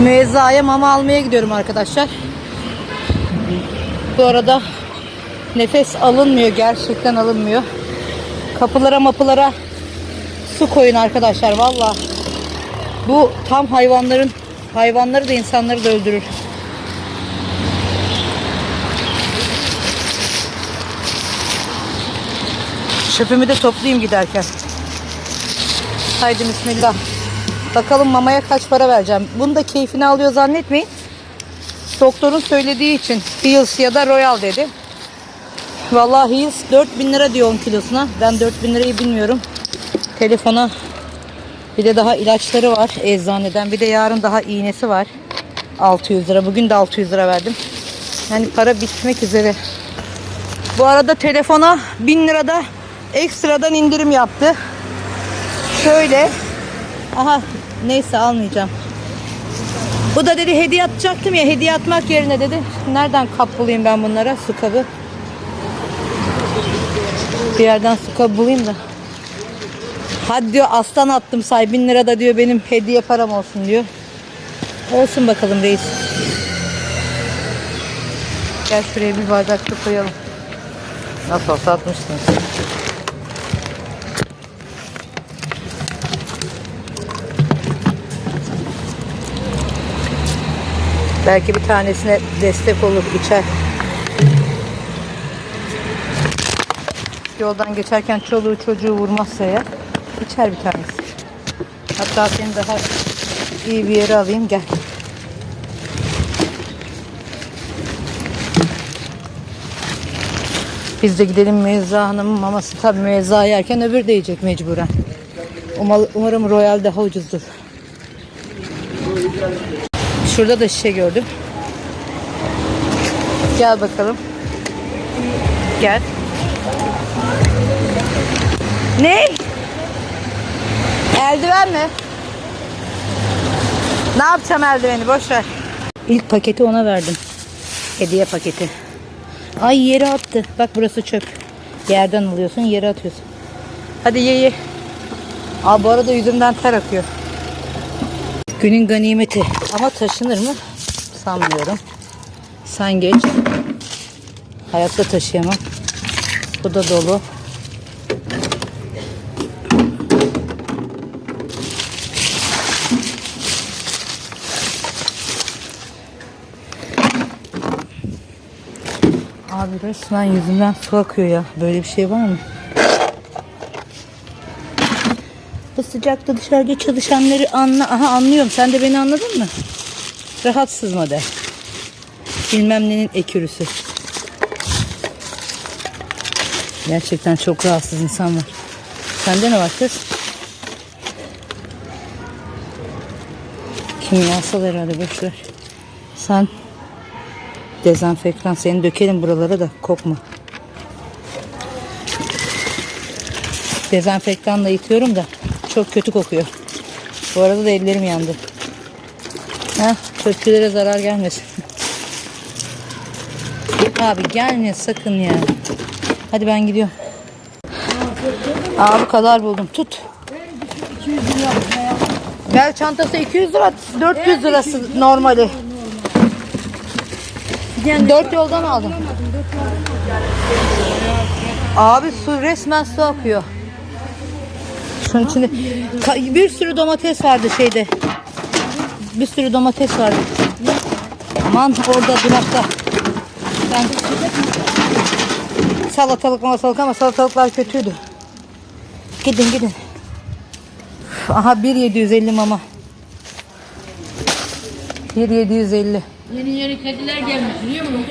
Müezzaya mama almaya gidiyorum arkadaşlar. Bu arada nefes alınmıyor. Gerçekten alınmıyor. Kapılara mapılara su koyun arkadaşlar. Valla bu tam hayvanların hayvanları da insanları da öldürür. Çöpümü de toplayayım giderken. Haydi bismillah. Bakalım mamaya kaç para vereceğim. Bunu da keyfini alıyor zannetmeyin. Doktorun söylediği için Hills ya da Royal dedi. Vallahi Hills 4000 lira diyor 10 kilosuna. Ben 4000 lirayı bilmiyorum. Telefona bir de daha ilaçları var eczaneden. Bir de yarın daha iğnesi var. 600 lira. Bugün de 600 lira verdim. Yani para bitmek üzere. Bu arada telefona 1000 lirada ekstradan indirim yaptı. Şöyle. Aha neyse almayacağım. Bu da dedi hediye atacaktım ya hediye atmak yerine dedi. Nereden kap bulayım ben bunlara su kabı? Bir yerden su kabı bulayım da. Hadi diyor aslan attım say bin lira da diyor benim hediye param olsun diyor. Olsun bakalım reis. Gel şuraya bir bardak su koyalım. Nasıl olsa atmıştınız. Belki bir tanesine destek olur içer. Yoldan geçerken çoluğu çocuğu vurmazsa ya içer bir tanesi. Hatta seni daha iyi bir yere alayım gel. Biz de gidelim Müezza Hanım'ın maması. Tabii Müezza yerken öbür de yiyecek mecburen. Umarım Royal daha ucuzdur. Şurada da şişe gördüm. Gel bakalım. Gel. Ne? Eldiven mi? Ne yapacağım eldiveni? Boş ver. İlk paketi ona verdim. Hediye paketi. Ay yere attı. Bak burası çöp. Yerden alıyorsun yere atıyorsun. Hadi ye ye. Aa, bu arada yüzümden ter akıyor. Günün ganimeti. Ama taşınır mı? Sanmıyorum. Sen geç. Hayatta taşıyamam. Bu da dolu. Abi resmen yüzümden su akıyor ya. Böyle bir şey var mı? Bu sıcakta dışarıda çalışanları anla aha anlıyorum. Sen de beni anladın mı? Rahatsız model. Bilmem nenin ekürüsü. Gerçekten çok rahatsız insan var. Sende ne var kız? Kimyasal herhalde boşver. Sen dezenfektan seni dökelim buralara da kokma. Dezenfektanla yıkıyorum da çok kötü kokuyor. Bu arada da ellerim yandı. Ha, çöpçülere zarar gelmesin. Abi gelme sakın ya. Hadi ben gidiyorum. Aa bu kadar buldum. Tut. Bel çantası 200 lira, 400 lirası normali. Dört yoldan aldım. Abi su resmen su akıyor. Şunun içinde bir sürü domates vardı şeyde. Bir sürü domates vardı. Aman orada durakta. Ben salatalık salatalık ama salatalıklar kötüydü. Gidin gidin. Aha 1.750 mama. 1.750. Yeni yeni kediler gelmiş biliyor musun?